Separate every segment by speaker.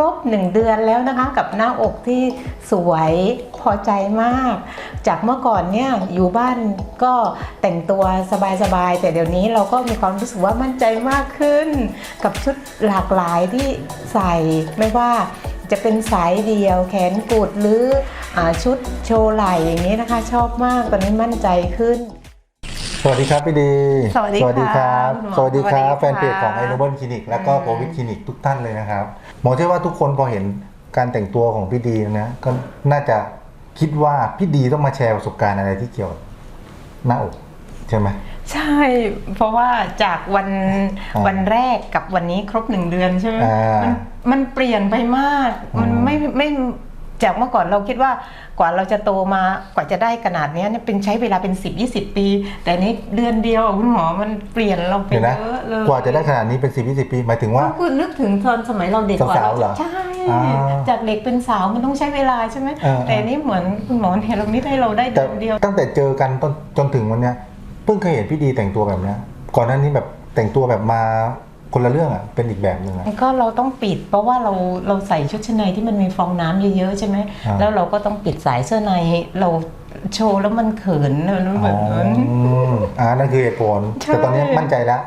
Speaker 1: รบหนึ่งเดือนแล้วนะคะ กับหน้าอกที่สวยพอใจมาก จากเมื่อก่อนเนี่ยอยู่บ้านก็แต่งตัวสบายๆ แต่เดี๋ยวนี้เราก็มีความรู้สึกว่ามั่นใจมากขึ้น กับชุดหลากหลายที่ใส่ไม่ว่าจะเป็นสายเดียวแขนกุดหรืออาชุดโชว์ไหล่อย่างนี้นะคะ ชอบมากตอนนี้มั่นใจขึ้น
Speaker 2: สวัสดีครับพี่ดี
Speaker 1: สวัสดี
Speaker 2: ครับ
Speaker 1: คุณหมอ
Speaker 2: สวัสดีครับ
Speaker 1: สวัสดีค่ะ
Speaker 2: แฟนเพจของไอโนเบิลคลินิกแล้วก็
Speaker 1: อืม
Speaker 2: โควิดคลินิกทุกท่านเลยนะครับ หมอเชื่อว่าทุกคนพอเห็นการแต่งตัวของพี่ดีนะก็น่าจะคิดว่าพี่ดีต้องมาแชร์ประสบการณ์อะไรที่เกี่ยวกับหน้าอกใช่ไหม
Speaker 1: ใช่ เพราะว่าจากวัน
Speaker 2: อ่า
Speaker 1: วันแรกกับวันนี้ครบหนึ่งเดือนใช่ไหม
Speaker 2: อ่ามั
Speaker 1: มันมันเปลี่ยนไปมาก มัน
Speaker 2: อืม
Speaker 1: ไม่ไม่ จากเมื่อก่อนเราคิดว่ากว่าเราจะโตมากว่าจะได้ขนาดเนี้ยเนี่ยเป็นใช้เวลาเป็น 10 20 ปี แต่นี้เดือนเดียวคุณหมอมันเปลี่ยนเราไป
Speaker 2: เดี๋ยวนะ
Speaker 1: เยอะเลย
Speaker 2: กว่าจะได้ขนาดนี้เป็นสิบยี่สิบปีหมายถึงว่า
Speaker 1: ก็คือนึกถึงตอนสมัยเราเด็กกว่า
Speaker 2: สาวๆเหรอ
Speaker 1: ใช่
Speaker 2: อ่า
Speaker 1: จากเด็กเป็นสาวมันต้องใช้เวลาใช่ไหม
Speaker 2: เออ
Speaker 1: แต่นี่เหมือนคุณหมอเนี่ยเราไม่ได้เราได้
Speaker 2: แต่
Speaker 1: เดือนเดียว
Speaker 2: ตั้งแต่เจอกันจนจนถึงวันเนี้ยเพิ่งเคยเห็นพี่ดีแต่งตัวแบบเนี้ยก่อนหน้านี้แบบแต่งตัวแบบมา คนละเรื่องอะเป็นอีกแบบหนึ่งอะ
Speaker 1: ก็เราต้องปิด เพราะว่าเราเราใส่ชุดชั้นในที่มันมีฟองน้ำเยอะๆใช่ไหม
Speaker 2: อ่า
Speaker 1: แล้วเราก็ต้องปิดสายเสื้อในเราโชว์แล้วมันเขินมันเหมือน
Speaker 2: มอ่านั่นคือเหตุผล
Speaker 1: ใช่
Speaker 2: แต่ตอนนี้มั่นใจแล้ว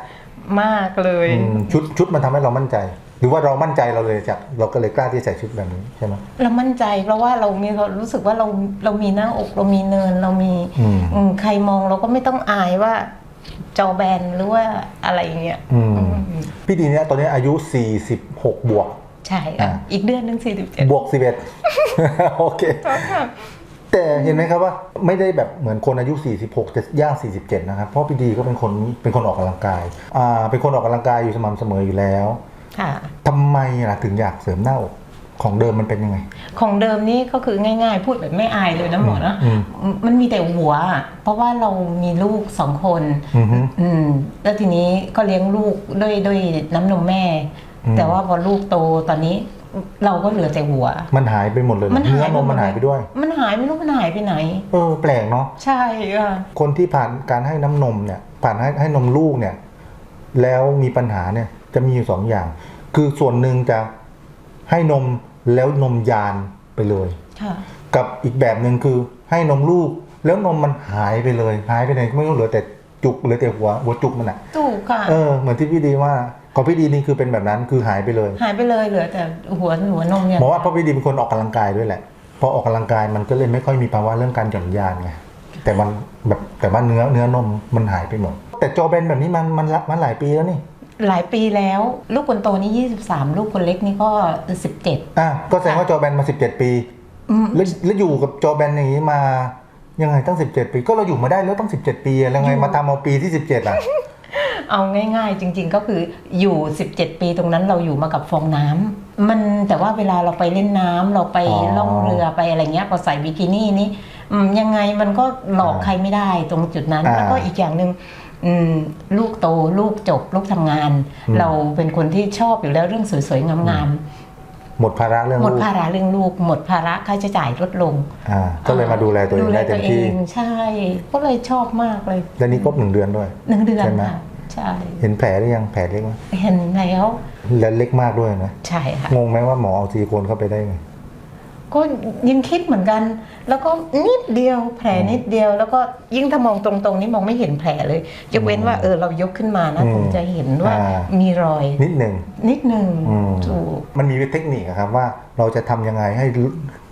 Speaker 1: มากเลย
Speaker 2: อืมชุดชุดมันทำให้เรามั่นใจ หรือว่าเรามั่นใจเราเลยจากเราก็เลยกล้าที่จะใส่ชุดแบบนี้ใช่ไหม
Speaker 1: เรามั่นใจเพราะว่าเรามีเรารู้สึกว่าเราเรามีหน้าอกเรามีเนินเรามี
Speaker 2: อืม
Speaker 1: อืมใครมองเราก็ไม่ต้องอายว่า จอแบนหรือว่าอะไรอย่างเงี้ย
Speaker 2: อืม
Speaker 1: อืม
Speaker 2: พี่ดีเนี่ยตอนนี้อายุ 46 บวก
Speaker 1: ใช่ค่ะ
Speaker 2: อ่า
Speaker 1: อีกเดือนหนึ่งสี่สิบเจ็ด
Speaker 2: บวก 11 โอเคแต่เห็นไหมครับว่าไม่ได้แบบเหมือนคนอายุ 46จะย่าง 47 นะครับ เพราะพี่ดีก็เป็นคนเป็นคนออกกำลังกายอ่าเป็นคนออกกำลังกายอยู่สม่ำเสมออยู่แล้ว
Speaker 1: ค่ะ
Speaker 2: ทำไมล่ะถึงอยากเสริมหน้าอก ของเดิมมันเป็นยังไง
Speaker 1: ของเดิมนี่ก็คือง่ายๆ พูดแบบไม่อายเลยนะหมอนะ
Speaker 2: อืม
Speaker 1: มันมีแต่หัวอะเพราะว่าเรามีลูกสองคน
Speaker 2: อือฮึ
Speaker 1: อืมแล้วทีนี้ก็เลี้ยงลูกด้วยด้วยน้ำนมแม่
Speaker 2: อืม
Speaker 1: แต่ว่าพอลูกโตตอนนี้เราก็เหลือแต่หัว
Speaker 2: มันหายไปหมดเลยเหรอเนื้อนมมันหายไปด้วย
Speaker 1: มันหายไม่รู้มันหายไปไหน
Speaker 2: เออแปลกเนาะ
Speaker 1: ใช่ค่ะ
Speaker 2: คนที่ผ่านการให้น้ำนมเนี่ย ผ่านให้ให้นมลูกเนี่ย แล้วมีปัญหาเนี่ย จะมีอยู่สองอย่าง คือส่วนหนึ่งจะ ให้นมแล้วนมยานไปเลย
Speaker 1: ค่ะ
Speaker 2: กับอีกแบบหนึ่งคือให้นมลูกแล้วนมมันหายไปเลย หายไปไหนก็ไม่รู้เหลือแต่จุกเหลือแต่หัวหัวจุกมันอะ
Speaker 1: ถูกค่ะ
Speaker 2: เออเหมือนที่พี่ดีว่าของพี่ดีนี่คือเป็นแบบนั้นคือหายไปเลย
Speaker 1: หายไปเลยเหลือแต่หัวหัวนมเนี่ย
Speaker 2: เพราะว่าเพราะพี่ดีเป็นคนออกกำลังกายด้วยแหละพอออกกำลังกายมันก็เลยไม่ค่อยมีภาวะเรื่องการหย่อนยานไงแต่มันแบบแต่ว่าเนื้อเนื้อนมมันหายไปหมดแต่จอแบนแบบนี้มันมันมันหลายปีแล้วนี่
Speaker 1: หลายปีแล้ว ลูกคนโตนี่ 23 ลูกคนเล็กนี่ก็ 17
Speaker 2: อะก็แสดงว่าจอแบนมา 17 ปี
Speaker 1: อืม
Speaker 2: แล้วแล้วอยู่กับจอแบนอย่างนี้มายังไงตั้ง 17 ปี ก็เราอยู่มาได้แล้วตั้ง 17 ปีอะแล้วไงมาทำเอาปีที่ 17 อะ
Speaker 1: เอาง่ายๆ จริง ๆ ก็คืออยู่ 17 ปีตรงนั้นเราอยู่มากับฟองน้ำมันแต่ว่าเวลาเราไปเล่นน้ำเราไป
Speaker 2: อ๋อ
Speaker 1: ล่องเรือไปอะไรเงี้ยพอใส่บิกินี่นี่อืมยังไงมันก็หลอก
Speaker 2: อ่า
Speaker 1: ใครไม่ได้ตรงจุดนั้น
Speaker 2: อ่า
Speaker 1: แล้วก็อีกอย่างหนึ่งอืม ลูกโตลูกจบลูกทำงาน
Speaker 2: อืม
Speaker 1: เราเป็นคนที่ชอบอยู่แล้วเรื่องสวยๆงาม
Speaker 2: หมดภาระเรื่อง
Speaker 1: ๆหมด
Speaker 2: ลูก
Speaker 1: ภาระเรื่องลูก หมดภาระค่าใช้จ่ายลดลง
Speaker 2: อ่าก็เลยมาดูแลตัวเองได้เต็มที่
Speaker 1: ดูแลตัวองใช่ ก็เลยชอบมากเลย
Speaker 2: และนี่ครบหนึ่งเดือนด้วย
Speaker 1: หนึ่งเดือน
Speaker 2: ใช่ไหม
Speaker 1: ค่ะใช่
Speaker 2: เห็นแผลหรือยังแผลเล็กไหม
Speaker 1: เห็นแล้ว
Speaker 2: และเล็กมากด้วยนะ
Speaker 1: ใช่ค่ะ
Speaker 2: งงไหมว่าหมอเอาซิลิโคนเข้าไปได้ไง
Speaker 1: ก็ยังคิดเหมือนกัน แล้วก็นิดเดียวแผลนิดเดียว แล้วก็ยิ่งถ้ามองตรงๆนี่มองไม่เห็นแผลเลยยกเว้นว่าเออเรายกขึ้นมานะ
Speaker 2: อืม
Speaker 1: ถึงจะเห็นว่า
Speaker 2: อ่า
Speaker 1: มีรอย
Speaker 2: นิดหนึ่ง
Speaker 1: นิดหนึ่ง
Speaker 2: อืม
Speaker 1: ถูก
Speaker 2: มันมีเทคนิคอะครับว่าเราจะทำยังไงให้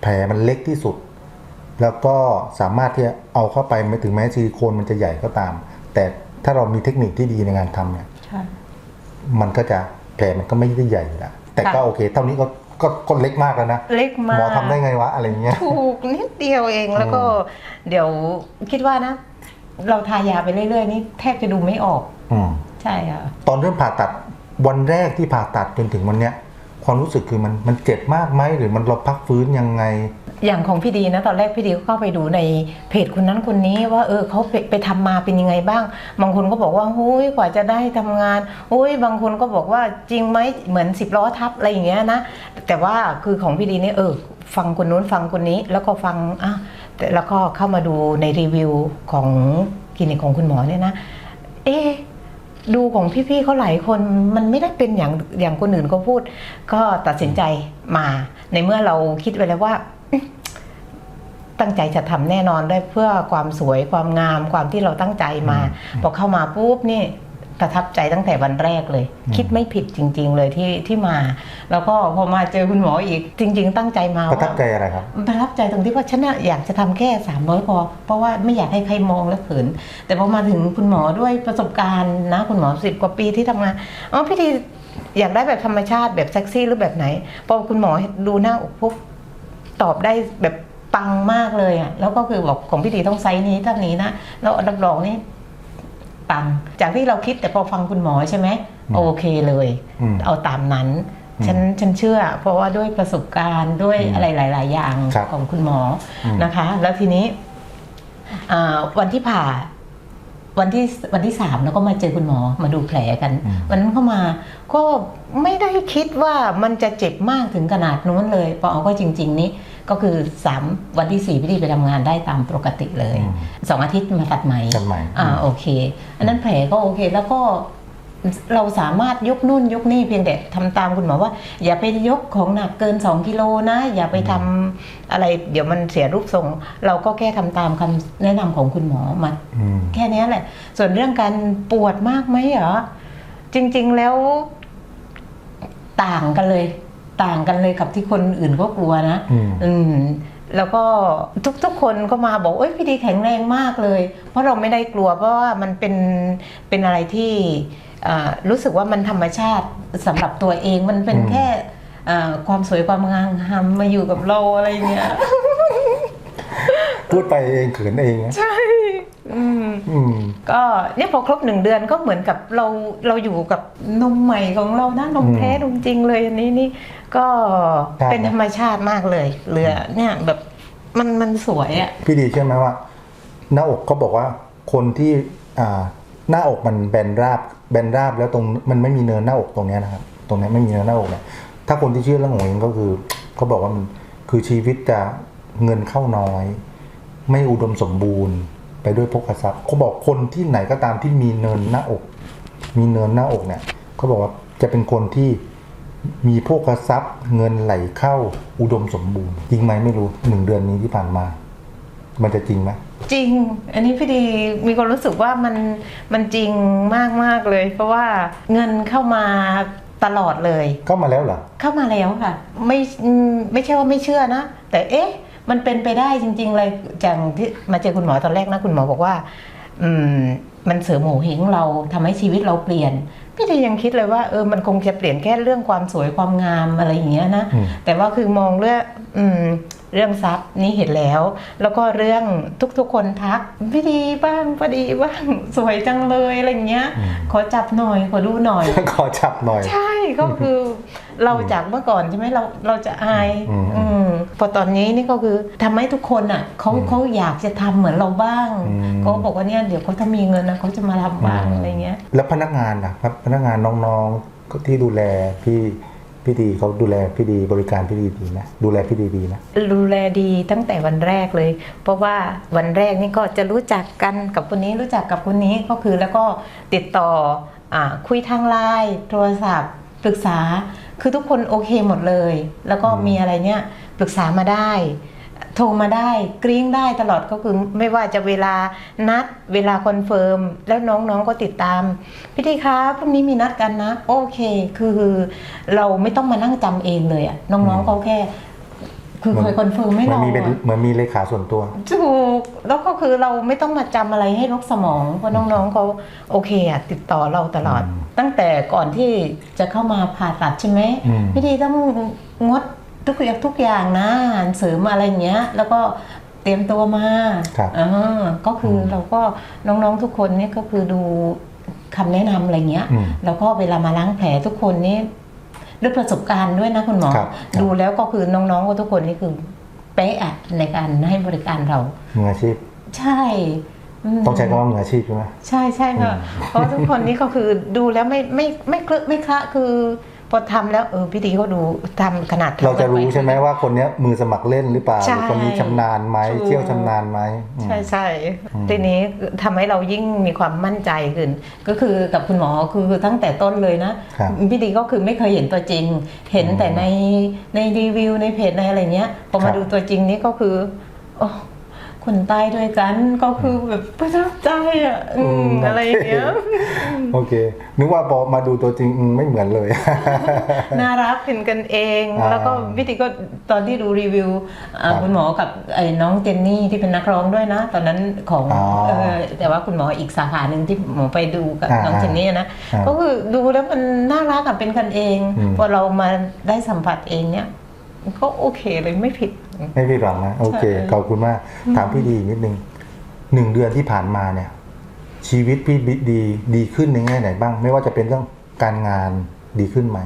Speaker 2: แผลมันเล็กที่สุด แล้วก็สามารถที่จะเอาเข้าไปไม่ถึงแม้ซิลิโคนมันจะใหญ่ก็ตาม แต่ถ้าเรามีเทคนิคที่ดีในการทำเนี่ย
Speaker 1: ใช่
Speaker 2: มันก็จะแผลมันก็ไม่ได้ใหญ่ละแต่ก็
Speaker 1: ค่ะ
Speaker 2: โอเค เท่านี้ก็ ก็ก็เล็กมากแล้วนะ
Speaker 1: เล็กมาก
Speaker 2: หมอทำได้ไงวะอะไรเงี้ย
Speaker 1: ถูกนิดเดียวเองแล้วก็ เดี๋ยวคิดว่านะ เราทายาไปเรื่อยๆ นี่แทบจะดูไม่ออก
Speaker 2: อืม
Speaker 1: ใช่ค่ะ
Speaker 2: ตอนเริ่มผ่าตัดวันแรกที่ผ่าตัดจนถึงวันเนี้ย ความรู้สึกคือมันมันเจ็บมากไหมหรือมันเราพักฟื้นยังไง
Speaker 1: อย่างของพี่ดีนะตอนแรกพี่ดีก็เข้าไปดูในเพจคนนั้นคนนี้ว่าเออเขาไปไปทำมาเป็นยังไงบ้าง บางคนก็บอกว่าโอ้ยกว่าจะได้ทำงานโอ้ยบางคนก็บอกว่าจริงไหมเหมือนสิบล้อทับอะไรอย่างเงี้ยนะแต่ว่าคือของพี่ดีเนี่ยเออฟังคนนู้นฟังคนนี้แล้วก็ฟังอะแต่แล้วก็เข้ามาดูในรีวิวของคลินิกของคุณหมอเนี่ยนะเอ๊ดูของพี่ๆเขาหลายคนมันไม่ได้เป็นอย่างอย่างคนอื่นเขาพูด ก็ตัดสินใจมาในเมื่อเราคิดไว้แล้วว่า ตั้งใจจะทำแน่นอนด้วยเพื่อความสวยความงามความที่เราตั้งใจมาพอเข้ามาปุ๊บนี่ประทับใจตั้งแต่วันแรกเลย คิดไม่ผิดจริง ๆ เลยที่ที่มา แล้วก็พอมาเจอคุณหมออีกจริง ๆ ตั้งใจมา
Speaker 2: ประทับ
Speaker 1: ว่า
Speaker 2: ใจอะไรครับ
Speaker 1: ประทับใจตรงที่ว่าฉันน่ะอยากจะทำแค่300พอเพราะว่าไม่อยากให้ใครมองและเขิน แต่พอมาถึงคุณหมอด้วยประสบการณ์นะคุณหมอสิบกว่าปีที่ทำงานอ๋อพี่ทีอยากได้แบบธรรมชาติแบบเซ็กซี่หรือแบบไหนพอคุณหมอดูหน้าอกปุ๊บตอบได้แบบ ปังมากเลยอะแล้วก็คือบอกของพี่ทีต้องไซส์นี้เท่านี้นะแล้วรับรองนี่ปัง จากที่เราคิดแต่พอฟังคุณหมอใช่ไหมโอเคเลย
Speaker 2: อืม
Speaker 1: เอาตามนั้นฉันฉันเชื่อ เพราะว่าด้วยประสบการณ์ด้วยอะไรหลาย ๆ อย่าง
Speaker 2: ครับ
Speaker 1: ของคุณหมออ
Speaker 2: ม
Speaker 1: นะคะ แล้วทีนี้อ่าวันที่ผ่าวันที่วันที่สามแล้วก็มาเจอคุณหมอมาดูแผลกันวันนั้นเข้ามาก็ไม่ได้คิดว่ามันจะเจ็บมากถึงขนาดนู้นเลยพอเอาก็จริง ๆ นี้ ก็คือสามวันที่สี่พี่ดีไปทำงานได้ตามปกติเลยสองอาทิตย์มาตัดไหม
Speaker 2: ตัดไหม
Speaker 1: อ่าโอเค อันนั้นแผลก็โอเคแล้วก็เราสามารถยกนู่นยกนี่เพียงแต่ทำตามคุณหมอว่า อย่าไปยกของหนักเกิน 2 กิโลนะ อย่าไปทำอะไร เดี๋ยวมันเสียรูปทรง เราก็แค่ทำตามคำแนะนำของคุณหมอมา
Speaker 2: อืม
Speaker 1: แค่เนี้ยแหละ ส่วนเรื่องการปวดมากไหมเหรอจริง ๆแล้วต่างกันเลย ต่างกันเลยกับที่คนอื่นก็กลัวนะ
Speaker 2: อืม
Speaker 1: อืมแล้วก็ทุกๆคนก็มาบอกเอ้ยพี่ดีแข็งแรงมากเลย เพราะเราไม่ได้กลัวเพราะว่ามันเป็นเป็นอะไรที่อ่ารู้สึกว่ามันธรรมชาติสำหรับตัวเองมันเป็น
Speaker 2: อืม
Speaker 1: แค่อ่าความสวยความงามมาอยู่กับเราอะไรเงี้ย
Speaker 2: พูดไปเองเขินเองนะ
Speaker 1: ใช่อืม
Speaker 2: อืม
Speaker 1: ก็เนี่ยพอครบหนึ่งเดือนก็เหมือนกับเราเราอยู่กับนมใหม่ของเรานะนมแท้นมจริงเลยอันนี้นี่ก็
Speaker 2: ครับ
Speaker 1: เป็นธรรมชาติมากเลยเหลือเนี่ยแบบมันมันสวยอะ
Speaker 2: พี่ดีเชื่อไหมว่า หน้าอกเขาบอกว่าคนที่อ่าหน้าอกมันแบนราบแบนราบแล้วตรงมันไม่มีเนินหน้าอกตรงเนี้ยนะครับ ตรงเนี้ยไม่มีเนินหน้าอกเนี่ยถ้าคนที่เชื่อเรื่องของเองก็คือเขาบอกว่ามันคือชีวิตจะเงินเข้าน้อย ไม่อุดมสมบูรณ์ ไปด้วยภพทรัพย์เขาบอกคนที่ไหนก็ตามที่มีเนินหน้าอก มีเนินหน้าอกเนี่ยเขาบอกว่าจะเป็นคนที่มีโภคทรัพย์ เงินไหลเข้าอุดมสมบูรณ์จริงไหมไม่รู้หนึ่งเดือนนี้ที่ผ่านมา มันจะจริงไหม
Speaker 1: จริง อันนี้พี่ดีมีความรู้สึกว่ามันมันจริงมากมากๆเลย เพราะว่าเงินเข้ามาตลอดเลย
Speaker 2: เข้ามาแล้วเหรอ
Speaker 1: เข้ามาแล้วค่ะ ไม่อืมไม่ใช่ว่าไม่เชื่อนะ แต่เอ๊ะ มันเป็นไปได้จริง ๆ เลยอย่างที่มาเจอคุณหมอตอนแรกนะคุณหมอบอกว่า อืม มันเสริมโหเหิงเราทำให้ชีวิตเราเปลี่ยนพี่ดียังคิดเลยว่าเออมันคงจะเปลี่ยนแค่เรื่องความสวยความงามอะไรอย่างเงี้ยนะ
Speaker 2: อืม
Speaker 1: แต่ว่าคือมองเรื่องอืมเรื่องทรัพย์นี่เห็นแล้ว แล้วก็เรื่องทุกๆคนทักพี่ดีบ้างพอดีบ้างสวยจังเลยอะไรอย่างเงี้ย ขอจับหน่อยขอดูหน่อย
Speaker 2: ขอจับหน่อย
Speaker 1: ใช่ก็คือ เราจากเมื่อก่อนใช่ไหมเราเราจะอาย
Speaker 2: อืม
Speaker 1: อืมพอตอนนี้นี่ก็คือทำให้ทุกคนอะเขาเขาอยากจะทำเหมือนเราบ้าง
Speaker 2: อืม
Speaker 1: เขาบอกว่าเนี่ยเดี๋ยวเขาถ้ามีเงินนะเขาจะมาทำบ้างอะไรเงี้ย
Speaker 2: แล้วพนักงานนะครับพนักงานน้องๆที่ดูแลพี่พี่ดีเขาดูแลพี่ดีบริการพี่ดีดีนะดูแลพี่ดีดีนะ
Speaker 1: ดูแลดีตั้งแต่วันแรกเลย เพราะว่าวันแรกนี่ก็จะรู้จักกันกับคนนี้รู้จักกับคนนี้ก็คือแล้วก็ติดต่ออาคุยทางไลน์โทรศัพท์ ปรึกษาคือทุกคนโอเคหมดเลย แล้วก็มีอะไรเนี่ยปรึกษามาได้ โทรมาได้กริ้งได้ตลอดก็คือไม่ว่าจะเวลานัดเวลาคอนเฟิร์มแล้วน้องๆก็ติดตาม พี่ทีคะพรุ่งนี้มีนัดกันนะ โอเค คือเราไม่ต้องมานั่งจำเองเลยอะน้องๆเขาแค่ คือเคยคอนเฟิร์มไม่
Speaker 2: เหมื
Speaker 1: ร
Speaker 2: อน
Speaker 1: อ
Speaker 2: มีเป็น
Speaker 1: อะ
Speaker 2: เหมือนมีเลขาส่วนตัว
Speaker 1: ถูกแล้วก็คือเราไม่ต้องมาจำอะไรให้รกสมองเพราะน้องๆเขาโอเคอะติดต่อเราตลอด
Speaker 2: อืม
Speaker 1: ตั้งแต่ก่อนที่จะเข้ามาผ่าตัดใช่ไหม
Speaker 2: อืม
Speaker 1: พี่ดีต้องงดทุกอย่างทุกอย่างนะอาหารเสริมอะไรอย่างเงี้ย แล้วก็เตรียมตัวมา
Speaker 2: ครับ
Speaker 1: อ่าก็คืออ
Speaker 2: ม
Speaker 1: เราก็น้องๆทุกคนเนี่ยก็คือดูคำแนะนำอะไรเงี้ย
Speaker 2: อืม
Speaker 1: แล้วก็เวลามาล้างแผลทุกคนนี่ ด้วยประสบการณ์ด้วยนะคุณหมอ
Speaker 2: ครับครับ
Speaker 1: ดูแล้วก็คือน้องๆก็ทุกคนนี่คือเป๊ะอะในการให้บริการเรา
Speaker 2: มืออาชีพ
Speaker 1: ใช่ม
Speaker 2: ต้องใช้คำว่ามืออาชีพใช่ไหม
Speaker 1: ใช่ใช่ค่ะเพราะทุกคนนี่ก็คือดูแล้วไม่ไม่ไม่เคลอะไม่คละคือ พอทำแล้วเออพี่ดีเขาดูทำขนาดทำ
Speaker 2: เราจะรู้
Speaker 1: กันป
Speaker 2: ใช่ไหมว่าคนเนี้ยมือสมัครเล่นหรือเปล่าห
Speaker 1: ใช่
Speaker 2: รือคนนี้ชำนาญไหม
Speaker 1: ถูก
Speaker 2: เที่ยวชำนาญไหมอืม
Speaker 1: ใช่ใช่ทีนี้ทำให้เรายิ่งมีความมั่นใจขึ้น ก็คือกับคุณหมอคือตั้งแต่ต้นเลยนะครับพี่ดีก็คือไม่เคยเห็นตัวจริง เห็นแต่ในในรีวิวในเพจในอะไรเงี้ยพอ
Speaker 2: ครั
Speaker 1: มา
Speaker 2: บ
Speaker 1: ดูตัวจริงนี่ก็คือโอ้ คนใต้ด้วยกันก็คือแบบประทับใจอะอืมอะไรอย่างเงี้ย
Speaker 2: โอเค นึกว่าพอมาดูตัวจริงอืมไม่เหมือนเลย
Speaker 1: น่ารักเป็นกันเอง
Speaker 2: อ่า
Speaker 1: แล้วก็พี่ติก็ตอนที่ดูรีวิวอ่า
Speaker 2: ครับ
Speaker 1: คุณหมอกับไอ้น้องเจนนี่ที่เป็นนักร้องด้วยนะ ตอนนั้นของ
Speaker 2: อ๋อ
Speaker 1: เออแต่ว่าคุณหมออีกสาขาหนึ่งที่หมอไปดูกับ
Speaker 2: อ่า
Speaker 1: น้องเจนนี่นะ
Speaker 2: อ่า
Speaker 1: ก็คือดูแล้วมันน่ารักอะเป็นกันเอง
Speaker 2: อืม
Speaker 1: พอเรามาได้สัมผัสเองเนี่ยก็โอเคเลยไม่ผิด
Speaker 2: ไม่ผิดหวังนะโอเค
Speaker 1: ใช่
Speaker 2: ขอบคุณมากถามพี่ดีนิดนึงหนึ่งเดือนที่ผ่านมาเนี่ย ชีวิตพี่ดีดีขึ้นในแง่ไหนบ้าง ไม่ว่าจะเป็นเรื่องการงานดีขึ้นไหม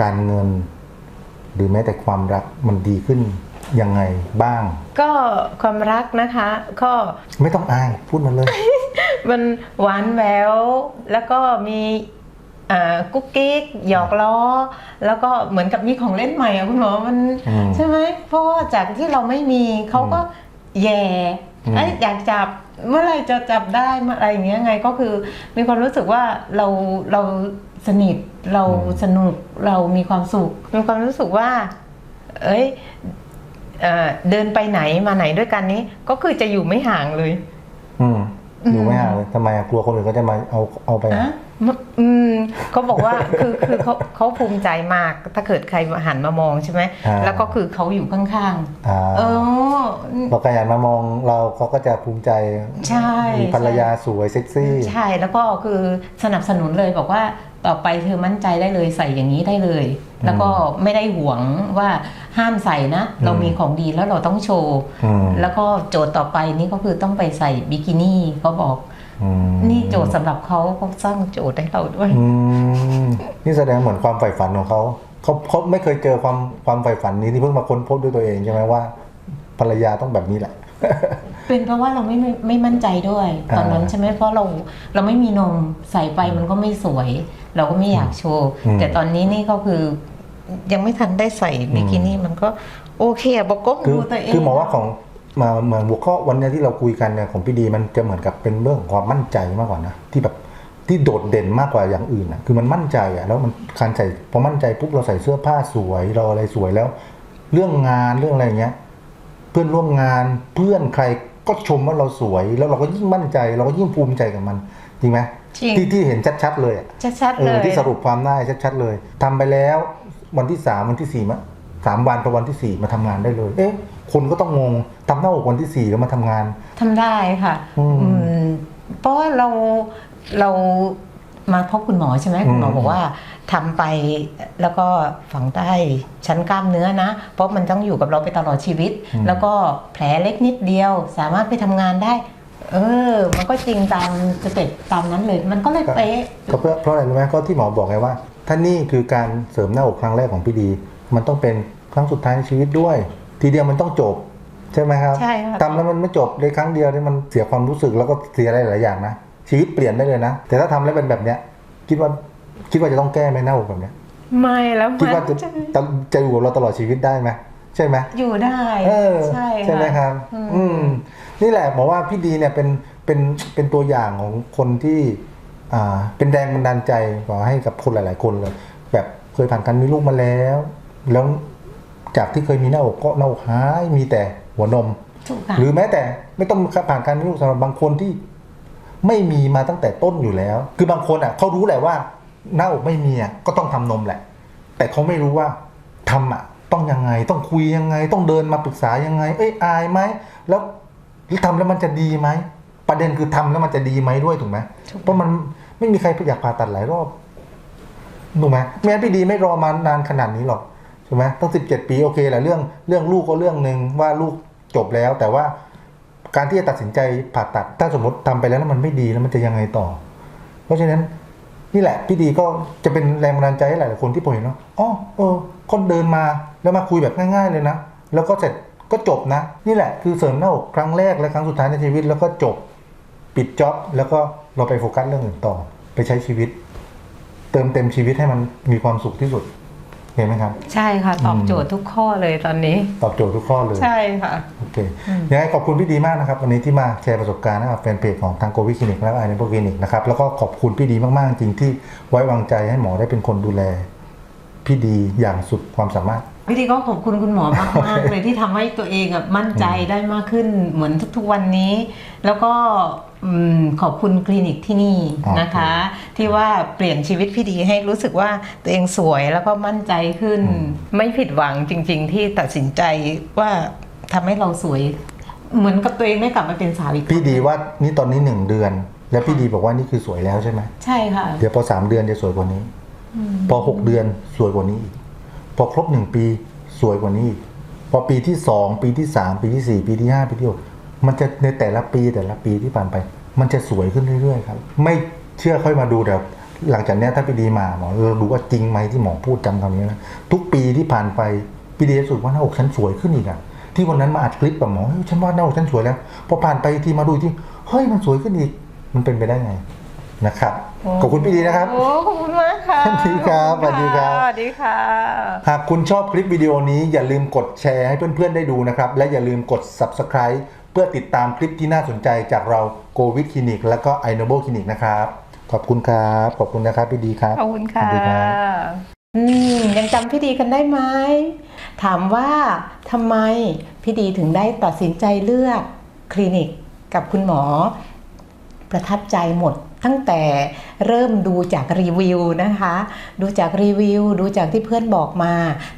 Speaker 2: การเงิน หรือแม้แต่ความรักมันดีขึ้นยังไงบ้าง
Speaker 1: ก็ความรักนะคะ ก็
Speaker 2: ไม่ต้องอายพูดมาเลย
Speaker 1: มันหวานแหววแล้วก็มีอ่า กุ๊กกิ๊กหยอกล้อ แล้วก็เหมือนกับมีของเล่นใหม่อะคุณหมอมัน
Speaker 2: อืม
Speaker 1: ใช่ไหมเพราะว่าจากที่เราไม่มีเขาก็แย่
Speaker 2: อืม
Speaker 1: เอ้ยอยากจับเมื่อไหรจะจับได้เมื่ออะไรอย่างเงี้ยไงก็คือมีความรู้สึกว่าเราเราสนิทเราสนุกเรามีความสุข มีความรู้สึกว่า เอ้ยเอ่อเดินไปไหนมาไหนด้วยกันนี้ ก็คือจะอยู่ไม่ห่างเลย
Speaker 2: อืม อยู่ไม่ห่างเลยทำไมอะกลัวคนอื่นก็จะมาเอาเอาไปอะ
Speaker 1: อะมอืมเขาบอกว่าคือคือเขาเขาภูมิใจมาก ถ้าเกิดใครหันมามองใช่ไหม
Speaker 2: อ่า
Speaker 1: แล้วก็คือเขาอยู่ข้าง
Speaker 2: อ่า
Speaker 1: ๆเออ
Speaker 2: พอใครหันมามองเราเขาก็จะภูมิใจ
Speaker 1: ใช่
Speaker 2: มีภรรยาสวยเซ็กซี่
Speaker 1: ใช่แล้วก็คือสนับสนุนเลยบอกว่า ต่อไปเธอมั่นใจได้เลยใส่อย่างนี้ได้เลย แล้วก็ไม่ได้หวงว่าห้ามใส่นะ เรามีของดีแล้วเราต้องโชว์
Speaker 2: อืม
Speaker 1: แล้วก็โจทย์ต่อไปนี่ก็คือต้องไปใส่บิกินี่เขาบอก
Speaker 2: อืม
Speaker 1: นี่โจทย์สำหรับเขาเขาสร้างโจทย์ให้เราด้วย
Speaker 2: อืมนี่แสดงเหมือนความใฝ่ฝันของเขาเขาเขาไม่เคยเจอความความใฝ่ฝันนี้ที่เพิ่งมาค้นพบด้วยตัวเองใช่ไหมว่า ภรรยาต้องแบบนี้แหละ
Speaker 1: เป็นเพราะว่าเราไม่ไม่ไม่มั่นใจด้วย ตอนนั้น
Speaker 2: อ่า
Speaker 1: ใช่ไหมเพราะเราเราไม่มีนมใส่ไปมันก็ไม่สวย เราก็ไม่อยากโชว์
Speaker 2: อืม
Speaker 1: แต่ตอนนี้นี่ก็คือยังไม่ทันได้ใส่บิกินี่มันก็โอเคอะบอกก้ม
Speaker 2: คือ
Speaker 1: ดูตัวเอง
Speaker 2: คือหมอว่าของมาเหมือนหัวข้อวันเนี้ยที่เราคุยกันเนี่ยของพี่ดีมันจะเหมือนกับเป็นเรื่องของความมั่นใจมากกว่านะที่แบบที่โดดเด่นมากกว่าอย่างอื่นนะคือมันมั่นใจอะแล้วมันการใส่พอมั่นใจปุ๊บเราใส่เสื้อผ้าสวยเราอะไรสวยแล้ว เรื่องงานเรื่องอะไรอย่างเงี้ย เพื่อนร่วมงานเพื่อนใครก็ชมว่าเราสวย แล้วเราก็ยิ่งมั่นใจ เราก็ยิ่งภูมิใจกับมันจริงไหม
Speaker 1: จริง
Speaker 2: ที่ที่เห็นชัดๆเลยอะ
Speaker 1: ชัด
Speaker 2: เอ
Speaker 1: ๆเล
Speaker 2: อยที่สรุปความได้ชัดๆเลยทำไปแล้ววันที่สามวันที่สี่มาสามวันพอวันที่สี่มาทำงานได้เลย เอ๊ะคนก็ต้องงงทำหน้าอกวันที่สี่แล้วมาทำงาน
Speaker 1: ทำได้ค่ะ
Speaker 2: อืม
Speaker 1: อืมเพราะว่าเราเรามาพบคุณหมอใช่ไหมคุณหมอ
Speaker 2: อืม
Speaker 1: บอกว่าทำไปแล้วก็ฝังใต้ชั้นกล้ามเนื้อนะ เพราะมันต้องอยู่กับเราไปตลอดชีวิต แล้วก็แผลเล็กนิดเดียว สามารถไปทำงานได้ เออ มันก็จริงตามสเต็ปตามนั้นเลย มันก็เลยเป๊ะ
Speaker 2: ก็เพราะเพราะอะไรรู้ไหมก็ที่หมอบอกไงว่า ถ้านี่คือการเสริมหน้าอกครั้งแรกของพี่ดี มันต้องเป็นครั้งสุดท้ายในชีวิตด้วย ทีเดียวมันต้องจบ ใช่ไหมครับ
Speaker 1: ใช่ค่ะ
Speaker 2: ทำแล้วมันไม่จบในครั้งเดียวนี่มันเสียความรู้สึกแล้วก็เสียอะไรหลายอย่างนะชีวิตเปลี่ยนได้เลยนะ แต่ถ้าทำแล้วเป็นแบบเนี้ย คิดว่าคิดว่าจะต้องแก้ไหมหน้าอกแบบเนี้ย
Speaker 1: ไม่แล้ว
Speaker 2: คิด
Speaker 1: มัน
Speaker 2: ว่าจะจะจะอยู่กับเราตลอดชีวิตได้ไหมใช่ไหม
Speaker 1: อยู่ได้
Speaker 2: เออ
Speaker 1: ใช่ะ
Speaker 2: ไหมครับ
Speaker 1: อืม
Speaker 2: อืม นี่แหละบอกว่าพี่ดีเนี่ยเป็นเป็นเป็นตัวอย่างของคนที่อ่าเป็นแรงบันดาลใจบอกให้กับคนหลาย ๆ คนเลยแบบเคยผ่านการมีลูกมาแล้ว แล้วจากที่เคยมีหน้าอกก็หน้าอกหายมีแต่หัวนม
Speaker 1: ถูกค่ะ
Speaker 2: หรือแม้แต่ไม่ต้องผ่านการมีลูกสำหรับบางคนที่ไม่มีมาตั้งแต่ต้นอยู่แล้ว คือบางคนอะเขารู้แหละว่าหน้าอกไม่มีอะก็ต้องทำนมแหละ แต่เขาไม่รู้ว่าทำอะต้องยังไงต้องคุยยังไง ต้องเดินมาปรึกษายังไง เอ้ยอายไหมแล้ว แล้วทำแล้วมันจะดีไหมประเด็นคือทำแล้วมันจะดีไหมด้วยถูกไหม
Speaker 1: ถูก
Speaker 2: เพราะมันไม่มีใครอยากผ่าตัดหลายรอบถูกไหมแม้พี่ดีไม่รอมานานขนาดนี้หรอกถูกไหมตั้งสิบเจ็ดปีโอเคแหละเรื่องเรื่องลูกก็เรื่องหนึ่งว่าลูกจบแล้ว แต่ว่าการที่จะตัดสินใจผ่าตัดถ้าสมมติทำไปแล้วแล้วมันไม่ดีแล้วมันจะยังไงต่อ เพราะฉะนั้นนี่แหละพี่ดีก็จะเป็นแรงบันดาลใจให้หลายๆคนที่ผมเห็นว่าอ๋อเออคนเดินมาแล้วมาคุยแบบง่าย ๆ เลยนะแล้วก็เสร็จ ก็จบนะ นี่แหละคือเสริมหน้าอกครั้งแรกและครั้งสุดท้ายในชีวิตแล้วก็จบปิดจ็อบแล้วก็เราไปโฟกัสเรื่องอื่นต่อ ไปใช้ชีวิตแเติมเต็มชีวิตให้มันมีความสุขที่สุดเห็นไหมครับ
Speaker 1: ใช่ค่ะ ตอบโจทย์ทุกข้อเลยตอนนี้
Speaker 2: ตอบโจทย์ทุกข้อเลย
Speaker 1: ใช่ค่ะ
Speaker 2: โอเคยังไงขอบคุณพี่ดีมากนะครับ วันนี้ที่มาแชร์ประสบการณ์นะครับแฟนเพจของทางโกวิคลินิกและไอเนโบคลินิกนะครับแล้วก็ขอบคุณพี่ดีมากๆจริงที่ไว้วางใจให้หมอได้เป็นคนดูแล พี่ดีอย่างสุดความสามารถ
Speaker 1: วิธีก็ขอบคุณคุณหมอมากมากๆเลยที่ทำให้ตัวเองอะมั่นใจได้มากขึ้นเหมือนทุกๆวันนี้ แล้วก็อืมขอบคุณคลินิกที่นี่นะคะ ที่ว่าเปลี่ยนชีวิตพี่ดีให้รู้สึกว่าตัวเองสวยแล้วก็มั่นใจขึ้น ไม่ผิดหวังจริง ๆ ที่ตัดสินใจว่าทำให้เราสวย เหมือนกับตัวเองได้กลับมาเป็นสาวอีกครั้ง
Speaker 2: พี่ดีว่านี่ตอนนี้หนึ่งเดือน แล้วพี่ดีบอกว่านี่คือสวยแล้วใช่ไหม
Speaker 1: ใช่ค่ะ
Speaker 2: เดี๋ยวพอสามเดือนจะสวยกว่านี้ พอหกเดือนสวยกว่านี้อีก พอครบหนึ่งปีสวยกว่านี้ พอปีที่สองปีที่สามปีที่สี่ปีที่ห้าปีที่หกมันจะในแต่ละปีแต่ละปีที่ผ่านไป มันจะสวยขึ้นเรื่อยๆครับ ไม่เชื่อค่อยมาดูแต่หลังจากนี้ถ้าพี่ดีมาหมอเราดูว่าจริงไหมที่หมอพูดจำคำนี้นะทุกปีที่ผ่านไปพี่ดีรู้สึกว่าหน้าอกฉันสวยขึ้นอีกอะที่วันนั้นมาอัดคลิปกับหมอเฮ้ยฉันว่าหน้าอกฉันสวยแล้วพอผ่านไปทีมาดูที่เฮ้ยมันสวยขึ้นอีกมันเป็นไปได้ไงนะครับ ขอบคุณพี่ดีนะครับ
Speaker 1: โอ้ขอบคุณมากค่ะ
Speaker 2: สวัสดีครับสวัสดีครับ
Speaker 1: สวัสดีค่ะ
Speaker 2: หากคุณชอบคลิปวิดีโอนี้อย่าลืมกดแชร์ให้เพื่อนๆได้ดูนะครับ และอย่าลืมกด Subscribe เพื่อติดตามคลิปที่น่าสนใจจากเรา g o v i d Clinic และก็ i n o b l e Clinic นะครับ ขอบคุณครับ ขอบคุณนะครับพี่ดีครับ
Speaker 1: ขอบคุณค่ะ
Speaker 2: สวัสดีครับ
Speaker 1: อืมยังจำพี่ดีกันได้ไหม ถามว่าทำไมพี่ดีถึงได้ตัดสินใจเลือกคลินิกกับคุณหมอ ประทับใจหมด ตั้งแต่เริ่มดูจากรีวิวนะคะ ดูจากรีวิว ดูจากที่เพื่อนบอกมา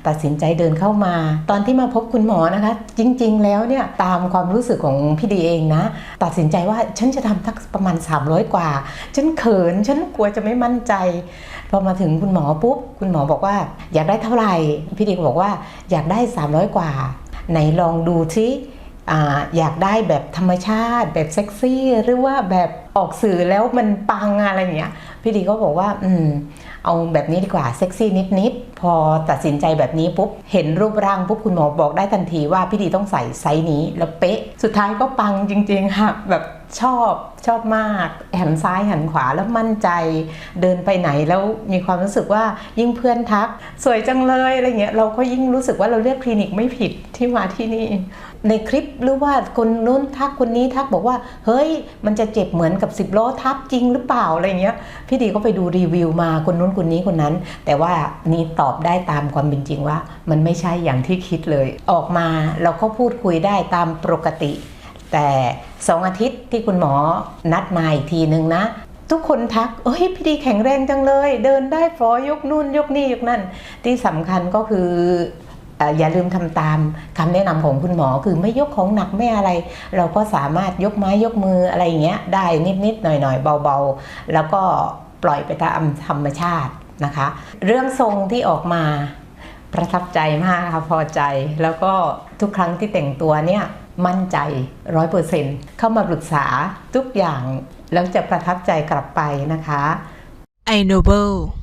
Speaker 1: ตัดสินใจเดินเข้ามา ตอนที่มาพบคุณหมอนะคะ จริงๆ แล้วเนี่ยตามความรู้สึกของพี่ดีเองนะ ตัดสินใจว่าฉันจะทำทักประมาณ 300 กว่า ฉันเขิน ฉันกลัวจะไม่มั่นใจ พอมาถึงคุณหมอปุ๊บ คุณหมอบอกว่า อยากได้เท่าไหร่ พี่ดีก็บอกว่าอยากได้ 300 กว่า ไหนลองดูที่ อยากได้แบบธรรมชาติแบบเซ็กซี่หรือว่าแบบออกสื่อแล้วมันปังอะไรอย่างเงี้ยพี่ดีก็บอกว่าอืมเอาแบบนี้ดีกว่าเซ็กซี่นิดๆ พอตัดสินใจแบบนี้ปุ๊บ เห็นรูปร่างปุ๊บคุณหมอบอกได้ทันทีว่าพี่ดีต้องใส่ไซส์นี้แล้วเป๊ะ สุดท้ายก็ปังจริงๆค่ะแบบชอบชอบมากหันซ้ายหันขวาแล้วมั่นใจ เดินไปไหนแล้วมีความรู้สึกว่ายิ่งเพื่อนทัก สวยจังเลยอะไรเงี้ยเราก็ยิ่งรู้สึกว่าเราเลือกคลินิกไม่ผิดที่มาที่นี่ ในคลิปหรือว่าคนนู้นทักคนนี้ทักบอกว่า เฮ้ย มันจะเจ็บเหมือนกับ10ล้อทับจริงหรือเปล่าอะไรเงี้ยพี่ดีก็ไปดูรีวิวมาคนนู้นคนนี้คนนั้น แต่ว่านี่ตออบได้ตามความเป็นจริงว่า มันไม่ใช่อย่างที่คิดเลย ออกมาเราก็พูดคุยได้ตามปกติ แต่สองอาทิตย์ที่คุณหมอนัดมาอีกทีนึงนะ ทุกคนทักเอ้ยพี่ดีแข็งแรงจังเลย เดินได้ฟอยกนู่นยกนี่ยกนั่น ที่สำคัญก็คือเอ่ออย่าลืมทำตามคำแนะนำของคุณหมอคือไม่ยกของหนักไม่อะไร เราก็สามารถยกไม้ยกมืออะไรอย่างเงี้ยได้นิดๆหน่อยๆเบาๆ แล้วก็ปล่อยไปตามธรรมชาติ นะคะ เรื่องทรงที่ออกมาประทับใจมากค่ะพอใจ แล้วก็ทุกครั้งที่แต่งตัวเนี่ยมั่นใจร้อยเปอร์เซ็นต์เข้ามาปรึกษาทุกอย่าง แล้วจะประทับใจกลับไปนะคะ
Speaker 3: i n o b l e